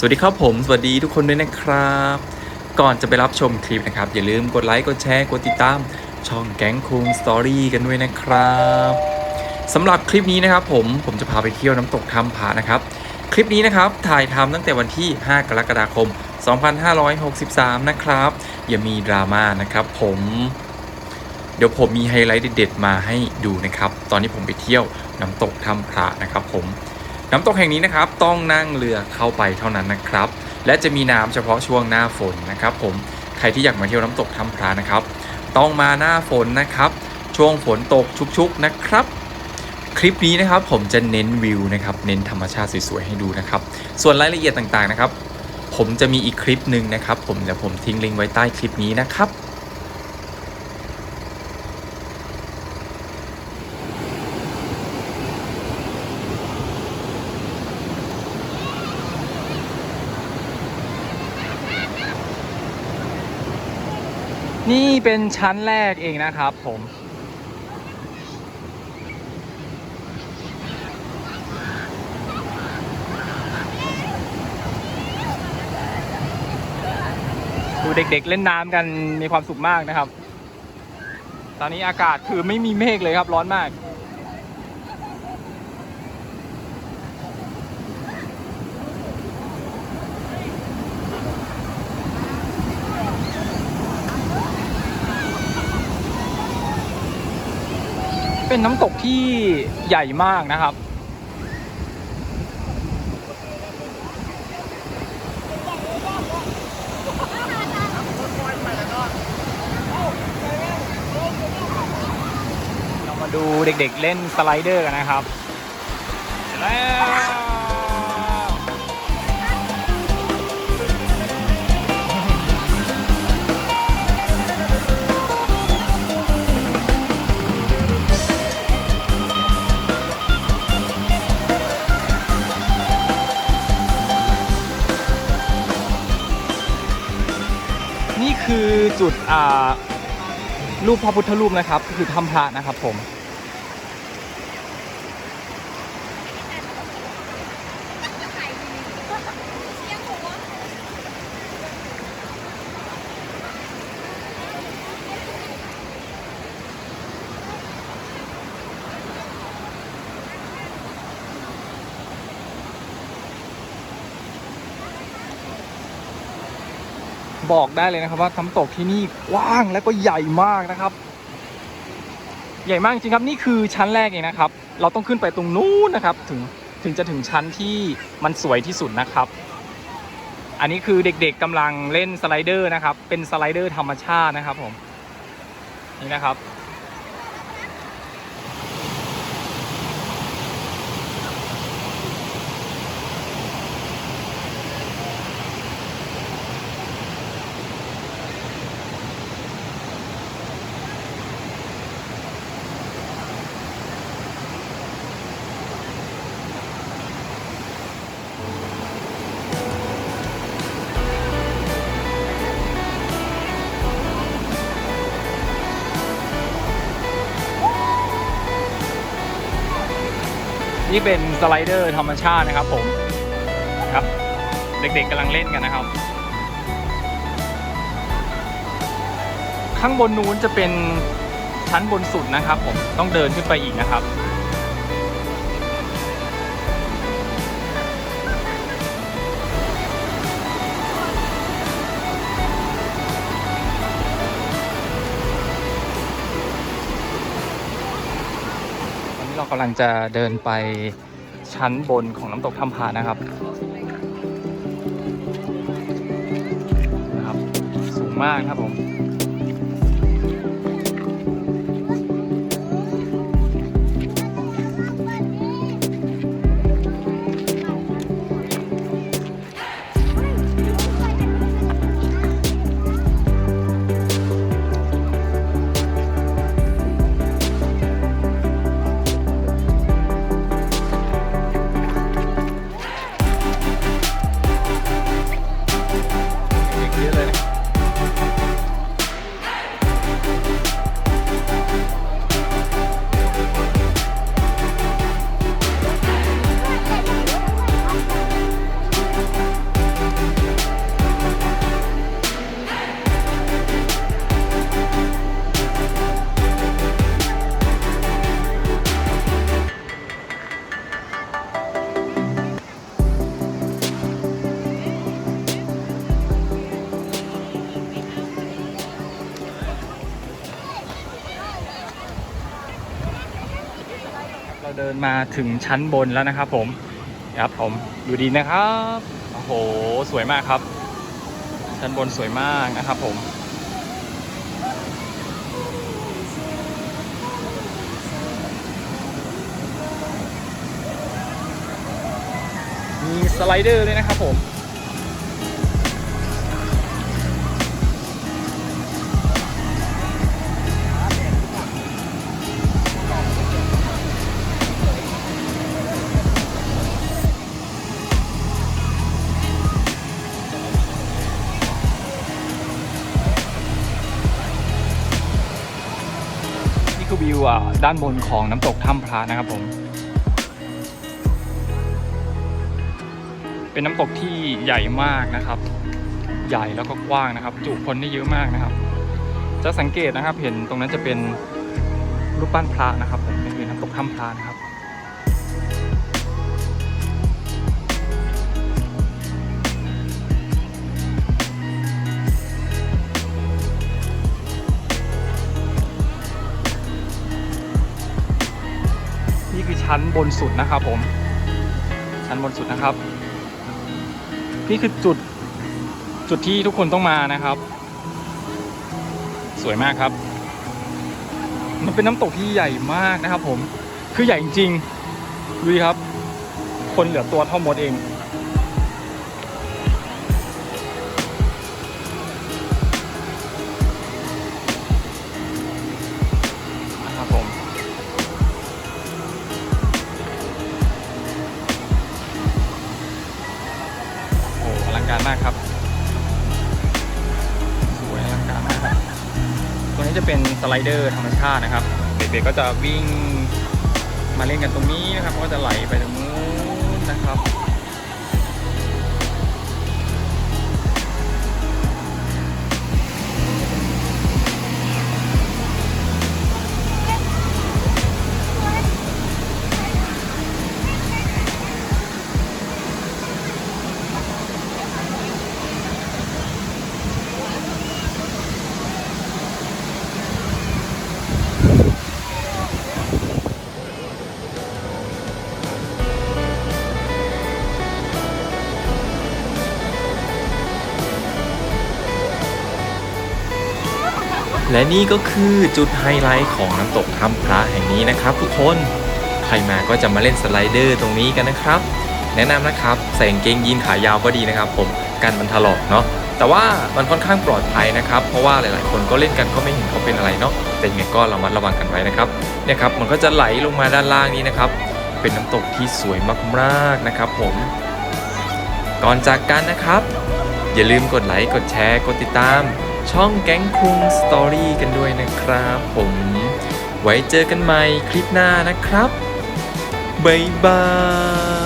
สวัสดีครับผม สวัสดีทุกคนด้วยนะครับ ก่อนจะไปรับชมคลิปนะครับ อย่าลืมกดไลค์กดแชร์กดติดตาม ช่องแก๊งคุงสตอรี่กันด้วยนะครับสำหรับคลิปนี้นะครับผมผมจะพาไปเที่ยวน้ำตกถ้ำผานะครับ คลิปนี้นะครับถ่ายทำตั้งแต่วันที่ 5 กรกฎาคม 2563 นะครับ อย่ามีดราม่านะครับผมเดี๋ยวผมมีไฮไลท์เด็ดๆมาให้ดูนะครับ ตอนที่ผมไปเที่ยวน้ำตกถ้ำพระนะครับผม น้ำตกแห่งนี้นะครับต้องนั่งเรือเข้าไปเท่านั้นนะครับ และจะมีน้ำเฉพาะช่วงหน้าฝนนะครับ ผมใครที่อยากมาเที่ยวน้ำตกถ้ำพระนะครับ ต้องมาหน้าฝนนะครับ ช่วงฝนตกชุกๆนะครับ คลิปนี้นะครับผมจะเน้นวิวนะครับ เน้นธรรมชาติสวยๆให้ดูนะครับ ส่วนรายละเอียดต่างๆนะครับ ผมจะมีอีกคลิปหนึ่งนะครับ ผมเดี๋ยวผมทิ้งลิงก์ไว้ใต้คลิปนี้นะครับ นี่เป็นชั้นแรกเองนะครับผม ดูเด็กๆเล่นน้ำกันมีความสุขมากนะครับ ตอนนี้อากาศคือไม่มีเมฆเลยครับร้อนมาก เป็นน้ำตกที่ใหญ่มากนะครับ เรามาดูเด็กๆเล่นสไลเดอร์กันนะครับแล้ว คือจุดรูปพระพุทธรูปนะครับ คือถ้ำพระนะครับผม บอกได้เลยนะครับว่าน้ำตกที่นี่กว้างและก็ใหญ่มากนะครับ ใหญ่มากจริงครับนี่คือชั้นแรกเองนะครับ เราต้องขึ้นไปตรงนู้นนะครับ ถึงถึงจะถึงชั้นที่มันสวยที่สุดนะครับ อันนี้คือเด็กๆกำลังเล่นสไลเดอร์นะครับ เป็นสไลเดอร์ธรรมชาตินะครับผมนี่นะครับ นี่เป็นสไลเดอร์ธรรมชาตินะครับผมครับ เด็กๆกำลังเล่นกันนะครับ ข้างบนนู้นจะเป็นชั้นบนสุดนะครับ ผมต้องเดินขึ้นไปอีกนะครับ กำลังจะเดินไปชั้นบนของน้ำตกถ้ำพานะครับนะครับ สูงมากครับผม เราเดินมาถึงชั้นบนแล้วนะครับผมครับผมอยู่ดีนะครับโอ้โหสวยมากครับ ชั้นบนสวยมากนะครับผมมีสไลเดอร์ด้วยนะครับผม ด้านบนของน้ำตกถ้ำพระนะครับผม เป็นน้ำตกที่ใหญ่มากนะครับ ใหญ่แล้วก็กว้างนะครับ จุคนได้เยอะมากนะครับ จะสังเกตนะครับเห็นตรงนั้นจะเป็นรูปปั้นพระนะครับผมนี่คือน้ำตกถ้ำพระนะครับ ชั้นบนสุดนะครับผม ชั้นบนสุดนะครับ นี่คือจุดจุดที่ทุกคนต้องมานะครับ สวยมากครับ มันเป็นน้ำตกที่ใหญ่มากนะครับผม คือใหญ่จริงๆดูดิครับ คนเหลือตัวเท่ามดเอง ไลเดอร์ธรรมชาตินะครับ เด็กๆก็จะวิ่งมาเล่นกันตรงนี้นะครับก็จะไหลไปตรงนู้นนะครับ และนี่ก็คือจุดไฮไลท์ของน้ำตกถ้ำพระแห่งนี้นะครับ ทุกคน ใครมาก็จะมาเล่นสไลเดอร์ตรงนี้กันนะครับ แนะนำนะครับใส่กางเกงยีนขายาวก็ดีนะครับ ผมกันมันถลอกเนาะแต่ว่ามันค่อนข้างปลอดภัยนะครับ เพราะว่าหลาย ๆ คนก็เล่นกันก็ไม่เห็นเขาเป็นอะไรเนาะแต่ยังไงก็ระมัดระวังกันไว้นะครับเนี่ยครับมันก็จะไหลลงมาด้านล่างนี้นะครับ เป็นน้ำตกที่สวยมากๆนะครับ ผม ก่อนจากกันนะครับ อย่าลืมกดไลค์กดแชร์กดติดตาม ช่องแก๊งคุงสตอรี่กันด้วยนะครับผม ไว้เจอกันใหม่คลิปหน้านะครับ บ๊ายบาย